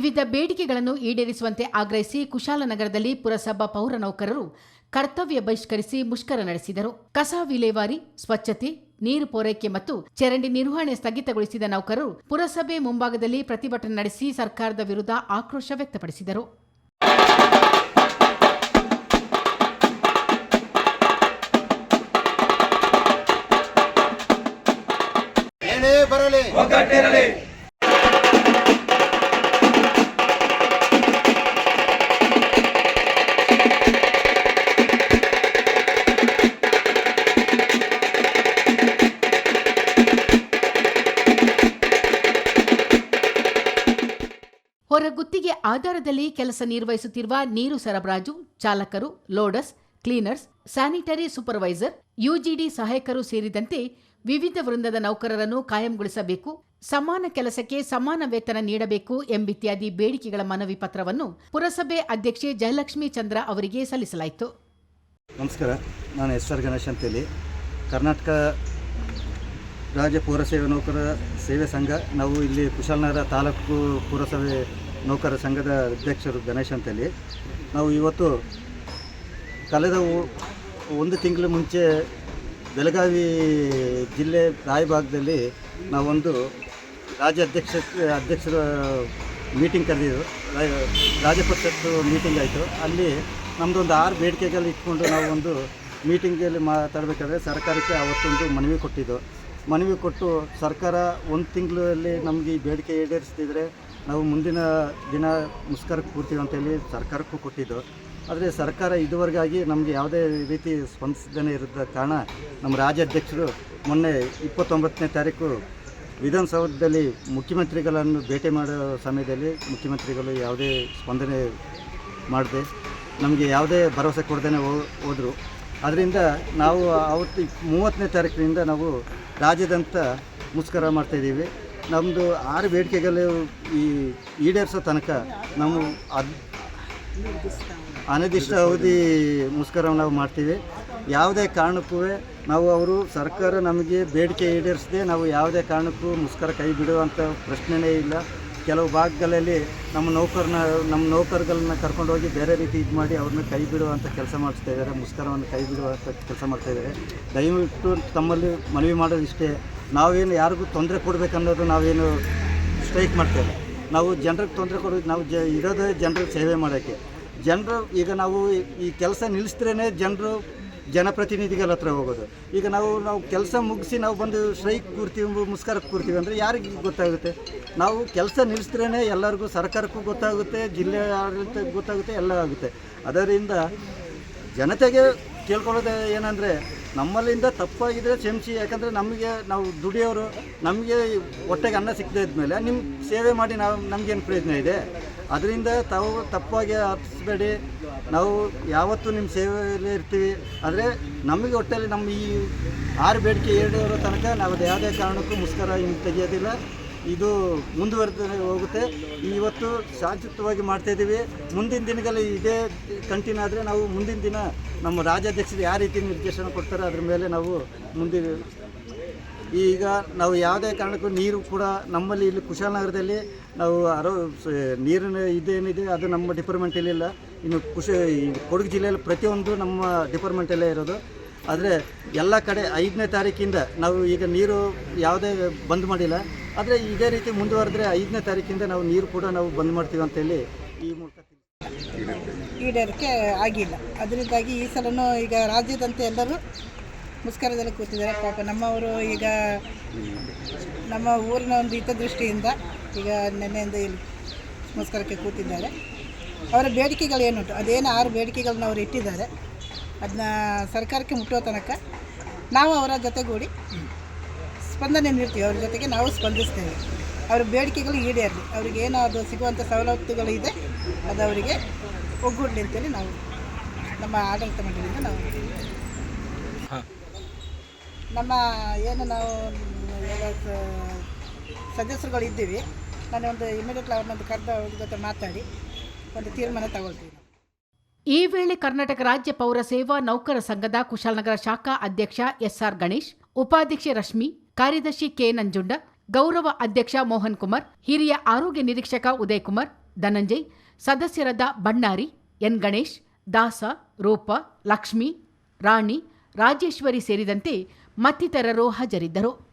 ವಿವಿಧ ಬೇಡಿಕೆಗಳನ್ನು ಈಡೇರಿಸುವಂತೆ ಆಗ್ರಹಿಸಿ ಕುಶಾಲನಗರದಲ್ಲಿ ಪುರಸಭಾ ಪೌರ ನೌಕರರು ಕರ್ತವ್ಯ ಬಹಿಷ್ಕರಿಸಿ ಮುಷ್ಕರ ನಡೆಸಿದರು. ಕಸ ವಿಲೇವಾರಿ ಸ್ವಚ್ಛತೆ ನೀರು ಪೂರೈಕೆ ಮತ್ತು ಚರಂಡಿ ನಿರ್ವಹಣೆ ಸ್ಥಗಿತಗೊಳಿಸಿದ ನೌಕರರು ಪುರಸಭೆ ಮುಂಭಾಗದಲ್ಲಿ ಪ್ರತಿಭಟನೆ ನಡೆಸಿ ಸರ್ಕಾರದ ವಿರುದ್ಧ ಆಕ್ರೋಶ ವ್ಯಕ್ತಪಡಿಸಿದರು. ಬರಲಿ. ಹೊರಗುತ್ತಿಗೆ ಆಧಾರದಲ್ಲಿ ಕೆಲಸ ನಿರ್ವಹಿಸುತ್ತಿರುವ ನೀರು ಸರಬರಾಜು, ಚಾಲಕರು loaders cleaners, sanitary supervisor, UGD ಸಹಾಯಕರು ಸೇರಿದಂತೆ ವಿವಿಧ ವೃಂದದ ನೌಕರರನ್ನು ಕಾಯಂಗೊಳಿಸಬೇಕು, ಸಮಾನ ಕೆಲಸಕ್ಕೆ ಸಮಾನ ವೇತನ ನೀಡಬೇಕು ಎಂಬಿತ್ಯಾದಿ ಬೇಡಿಕೆಗಳ ಮನವಿ ಪತ್ರವನ್ನು ಪುರಸಭೆ ಅಧ್ಯಕ್ಷೆ ಜಯಲಕ್ಷ್ಮಿ ಚಂದ್ರ ಅವರಿಗೆ ಸಲ್ಲಿಸಲಾಯಿತು. ನಮಸ್ಕಾರ, ನಾನು ಎಸ್ ಆರ್ ಗಣೇಶ್ ಅಂತೇಳಿ. ಕರ್ನಾಟಕ ರಾಜ್ಯ ಪೌರಸೇವೆ ನೌಕರರ ಸೇವೆ ಸಂಘ, ನಾವು ಇಲ್ಲಿ ಕುಶಾಲನಗರ ತಾಲೂಕು ಪುರಸಭೆ ನೌಕರರ ಸಂಘದ ಅಧ್ಯಕ್ಷರು ಗಣೇಶ್ ಅಂತೇಳಿ. ನಾವು ಇವತ್ತು ಕಳೆದ ಒಂದು ತಿಂಗಳ ಮುಂಚೆ ಬೆಳಗಾವಿ ಜಿಲ್ಲೆ ರಾಯಭಾಗದಲ್ಲಿ ನಾವೊಂದು ರಾಜ್ಯ ಅಧ್ಯಕ್ಷ, ಅಧ್ಯಕ್ಷರ ಮೀಟಿಂಗ್ ಕರೆದಿದ್ದು ರಾಜ್ಯ ಮೀಟಿಂಗ್ ಆಯಿತು. ಅಲ್ಲಿ ನಮ್ಮದೊಂದು ಆರು ಬೇಡಿಕೆಗಳು ಇಟ್ಕೊಂಡು ನಾವು ಒಂದು ಮೀಟಿಂಗಲ್ಲಿ ಮಾತಾಡಬೇಕಾದ್ರೆ ಸರ್ಕಾರಕ್ಕೆ ಅವತ್ತೊಂದು ಮನವಿ ಕೊಟ್ಟಿದ್ದು. ಮನವಿ ಕೊಟ್ಟು ಸರ್ಕಾರ ಒಂದು ತಿಂಗಳಲ್ಲಿ ನಮಗೆ ಈ ಬೇಡಿಕೆ ಈಡೇರಿಸ್ತಿದ್ರೆ ನಾವು ಮುಂದಿನ ದಿನ ಮುಷ್ಕರಕ್ಕೆ ಕೂರ್ತೀವಿ ಅಂತೇಳಿ ಸರ್ಕಾರಕ್ಕೂ ಕೊಟ್ಟಿದ್ದು. ಆದರೆ ಸರ್ಕಾರ ಇದುವರೆಗಾಗಿ ನಮಗೆ ಯಾವುದೇ ರೀತಿ ಸ್ಪಂದಿಸದೇ ಇರದ ಕಾರಣ ನಮ್ಮ ರಾಜ್ಯಾಧ್ಯಕ್ಷರು ಮೊನ್ನೆ ಇಪ್ಪತ್ತೊಂಬತ್ತನೇ ತಾರೀಕು ವಿಧಾನಸೌಧದಲ್ಲಿ ಮುಖ್ಯಮಂತ್ರಿಗಳನ್ನು ಭೇಟಿ ಮಾಡೋ ಸಮಯದಲ್ಲಿ ಮುಖ್ಯಮಂತ್ರಿಗಳು ಯಾವುದೇ ಸ್ಪಂದನೆ ಮಾಡದೆ ನಮಗೆ ಯಾವುದೇ ಭರವಸೆ ಕೊಡದೇ ಹೋದರು. ಅದರಿಂದ ನಾವು ಅವತ್ತು ಮೂವತ್ತನೇ ತಾರೀಕಿನಿಂದ ನಾವು ರಾಜ್ಯದಂತ ಮುಷ್ಕರ ಮಾಡ್ತಾಯಿದ್ದೀವಿ ನಮ್ಮದು ಆರು ಬೇಡಿಕೆಗಳು ಈ ಈಡೇರಿಸೋ ತನಕ ನಾವು ಅದು ಅನಿರ್ದಿಷ್ಟ ಅವಧಿ ಮುಷ್ಕರ ನಾವು ಮಾಡ್ತೀವಿ. ಯಾವುದೇ ಕಾರಣಕ್ಕೂ ನಾವು ಅವರು ಸರ್ಕಾರ ನಮಗೆ ಬೇಡಿಕೆ ಈಡೇರಿಸದೆ ನಾವು ಯಾವುದೇ ಕಾರಣಕ್ಕೂ ಮುಷ್ಕರ ಕೈ ಬಿಡುವಂಥ ಪ್ರಶ್ನೆನೇ ಇಲ್ಲ. ಕೆಲವು ಭಾಗಗಳಲ್ಲಿ ನಮ್ಮ ನೌಕರನ, ನಮ್ಮ ನೌಕರಗಳನ್ನ ಕರ್ಕೊಂಡೋಗಿ ಬೇರೆ ರೀತಿ ಇದು ಮಾಡಿ ಅವ್ರನ್ನ ಕೈ ಬಿಡುವಂಥ ಕೆಲಸ ಮಾಡಿಸ್ತಾ ಇದ್ದಾರೆ ಮುಷ್ಕರವನ್ನು ಕೈ ಬಿಡುವಂಥ ಕೆಲಸ ಮಾಡ್ತಾ ಇದ್ದಾರೆ. ದಯವಿಟ್ಟು ತಮ್ಮಲ್ಲಿ ಮನವಿ ಮಾಡೋದಿಷ್ಟೇ ನಾವೇನು ಯಾರಿಗೂ ತೊಂದರೆ ಕೊಡಬೇಕನ್ನೋದು ನಾವೇನು ಸ್ಟ್ರೈಕ್ ಮಾಡ್ತೇವೆ ನಾವು ಜನರಿಗೆ ತೊಂದರೆ ಕೊಡೋದು, ನಾವು ಜ, ಇರೋದೇ ಜನರಿಗೆ ಸೇವೆ ಮಾಡೋಕ್ಕೆ. ಜನರು ಈಗ ನಾವು ಈ ಕೆಲಸ ನಿಲ್ಲಿಸಿದ್ರೇ ಜನರು ಜನಪ್ರತಿನಿಧಿಗಳ ಹತ್ರ ಹೋಗೋದು. ಈಗ ನಾವು ನಾವು ಕೆಲಸ ಮುಗಿಸಿ ನಾವು ಬಂದು ಸ್ಟ್ರೈಕ್ ಕೂರ್ತೀವಿ ಮುಸ್ಕರಕ್ಕೆ ಕೂರ್ತೀವಿ ಅಂದರೆ ಯಾರಿಗೆ ಗೊತ್ತಾಗುತ್ತೆ? ನಾವು ಕೆಲಸ ನಿಲ್ಲಿಸಿದ್ರೇ ಎಲ್ಲರಿಗೂ, ಸರ್ಕಾರಕ್ಕೂ ಗೊತ್ತಾಗುತ್ತೆ ಜಿಲ್ಲೆ ಆಡಳಿತ ಗೊತ್ತಾಗುತ್ತೆ, ಎಲ್ಲ ಆಗುತ್ತೆ. ಅದರಿಂದ ಜನತೆಗೆ ಕೇಳ್ಕೊಳ್ಳೋದು ಏನಂದರೆ, ನಮ್ಮಲ್ಲಿಂದ ತಪ್ಪಾಗಿದ್ರೆ ಕ್ಷಮಿಸಿ, ಯಾಕಂದರೆ ನಮಗೆ ನಾವು ದುಡಿಯೋರು, ನಮಗೆ ಹೊಟ್ಟೆಗೆ ಅನ್ನ ಸಿಕ್ಕದೇ ಇದ್ಮೇಲೆ ನಿಮ್ಮ ಸೇವೆ ಮಾಡಿ ನಾವು, ನಮಗೇನು ಪ್ರಯೋಜನ ಇದೆ? ಅದರಿಂದ ತಾವು ತಪ್ಪಾಗಿ ಅರ್ಥಿಸ್ಬೇಡಿ ನಾವು ಯಾವತ್ತೂ ನಿಮ್ಮ ಸೇವೆಯಲ್ಲೇ ಇರ್ತೀವಿ. ಆದರೆ ನಮಗೆ ಹೊಟ್ಟೆಯಲ್ಲಿ ನಮ್ಮ ಈ ಆರು ಬೇಡಿಕೆ ಈಡೇರೋ ತನಕ ನಾವು ಅದು ಯಾವುದೇ ಕಾರಣಕ್ಕೂ ಮುಸ್ಕರ ಹಿಂಗೆ ತೆಗೆಯೋದಿಲ್ಲ. ಇದು ಮುಂದುವರೆದು ಹೋಗುತ್ತೆ. ಇವತ್ತು ಶಾಂತಿಯುತವಾಗಿ ಮಾಡ್ತಾಯಿದ್ದೀವಿ ಮುಂದಿನ ದಿನಗಳಲ್ಲಿ ಇದೇ ಕಂಟಿನ್ಯೂ ಆದರೆ ನಾವು ಮುಂದಿನ ದಿನ ನಮ್ಮ ರಾಜ್ಯಾಧ್ಯಕ್ಷರು ಯಾವ ರೀತಿ ನಿರ್ದೇಶನ ಕೊಡ್ತಾರೆ ಅದ್ರ ಮೇಲೆ ನಾವು ಮುಂದಿನ ಈಗ ನಾವು ಯಾವುದೇ ಕಾರಣಕ್ಕೂ ನೀರು ಕೂಡ ನಮ್ಮಲ್ಲಿ ಇಲ್ಲಿ ಕುಶಾಲನಗರದಲ್ಲಿ ನಾವು ಅರೋ ನೀರಿನ ಇದೇನಿದೆ ಅದು ನಮ್ಮ ಡಿಪಾರ್ಟ್ಮೆಂಟಲ್ಲಿಲ್ಲ ಇನ್ನು ಕುಶ ಕೊಡಗು ಜಿಲ್ಲೆಯಲ್ಲಿ ಪ್ರತಿಯೊಂದು ನಮ್ಮ ಡಿಪಾರ್ಟ್ಮೆಂಟಲ್ಲೇ ಇರೋದು. ಆದರೆ ಎಲ್ಲ ಕಡೆ ಐದನೇ ತಾರೀಕಿಂದ ನಾವು ಈಗ ನೀರು ಯಾವುದೇ ಬಂದ್ ಮಾಡಿಲ್ಲ. ಆದರೆ ಇದೇ ರೀತಿ ಮುಂದುವರೆದ್ರೆ ಐದನೇ ತಾರೀಕಿಂದ ನಾವು ನೀರು ಕೂಡ ನಾವು ಬಂದ್ ಮಾಡ್ತೀವಿ ಅಂತ ಹೇಳಿ ಈ ಮೂಲಕ. ಈಡೇರಿಕೆ ಆಗಿಲ್ಲ. ಅದರಿಂದಾಗಿ ಈ ಸಲನೂ ಈಗ ರಾಜ್ಯದಂತೆ ಎಲ್ಲರೂ ಮುಸ್ಕರದಲ್ಲಿ ಕೂತಿದ್ದಾರೆ. ಪಾಪ ನಮ್ಮವರು ಈಗ ನಮ್ಮ ಊರಿನ ಒಂದು ಹಿತದೃಷ್ಟಿಯಿಂದ ಈಗ ನೆನ್ನೆಯಿಂದ ಇಲ್ಲಿ ಮುಸ್ಕರಕ್ಕೆ ಕೂತಿದ್ದಾರೆ. ಅವರ ಬೇಡಿಕೆಗಳು ಏನುಂಟು? ಅದೇನು ಆರು ಬೇಡಿಕೆಗಳನ್ನ ಅವರು ಇಟ್ಟಿದ್ದಾರೆ. ಅದನ್ನ ಸರ್ಕಾರಕ್ಕೆ ಮುಟ್ಟುವ ತನಕ ನಾವು ಅವರ ಜೊತೆಗೂಡಿ ಸ್ಪಂದನೆ ನೀಡ್ತೀವಿ ಅವ್ರ ಜೊತೆಗೆ ನಾವು ಸ್ಪಂದಿಸ್ತೇವೆ. ಅವ್ರ ಬೇಡಿಕೆಗಳು ಈಡೇರಲಿ. ಅವ್ರಿಗೆ ಏನಾದರೂ ಸಿಗುವಂಥ ಸವಲತ್ತುಗಳು ಇದೆ ಅದು ಅವರಿಗೆ ಒಗ್ಗೂಡಲಿ ಅಂತೇಳಿ ನಾವು ನಮ್ಮ ಆಡಳಿತ ಮಂಡಳಿಯಿಂದ ನಾವು ನಮ್ಮ ಏನು ನಾವು ಸದಸ್ಯರುಗಳು ಇದ್ದೀವಿ. ನಾನು ಒಂದು ಇಮಿಡಿಯೇಟ್ಲಿ ಅವ್ರನ್ನೊಂದು ಕರೆದು ಅವ್ರ ಜೊತೆ ಮಾತಾಡಿ ಒಂದು ತೀರ್ಮಾನ ತಗೊಳ್ತೀವಿ ಈ ವೇಳೆ ಕರ್ನಾಟಕ ರಾಜ್ಯ ಪೌರ ಸೇವಾ ನೌಕರ ಸಂಘದ ಕುಶಾಲನಗರ ಶಾಖಾ ಅಧ್ಯಕ್ಷ ಎಸ್ಆರ್ ಗಣೇಶ್ ಉಪಾಧ್ಯಕ್ಷೆ ರಶ್ಮಿ ಕಾರ್ಯದರ್ಶಿ ಕೆ ನಂಜುಂಡ, ಗೌರವ ಅಧ್ಯಕ್ಷ ಮೋಹನ್ ಕುಮಾರ್, ಹಿರಿಯ ಆರೋಗ್ಯ ನಿರೀಕ್ಷಕ ಉದಯ್ ಕುಮಾರ್, ಧನಂಜಯ್, ಸದಸ್ಯರಾದ ಬಣ್ಣಾರಿ, ಎನ್ ಗಣೇಶ್, ದಾಸ, ರೂಪ, ಲಕ್ಷ್ಮಿ, ರಾಣಿ, ರಾಜೇಶ್ವರಿ ಸೇರಿದಂತೆ ಮತ್ತಿತರರು ಹಾಜರಿದ್ದರು.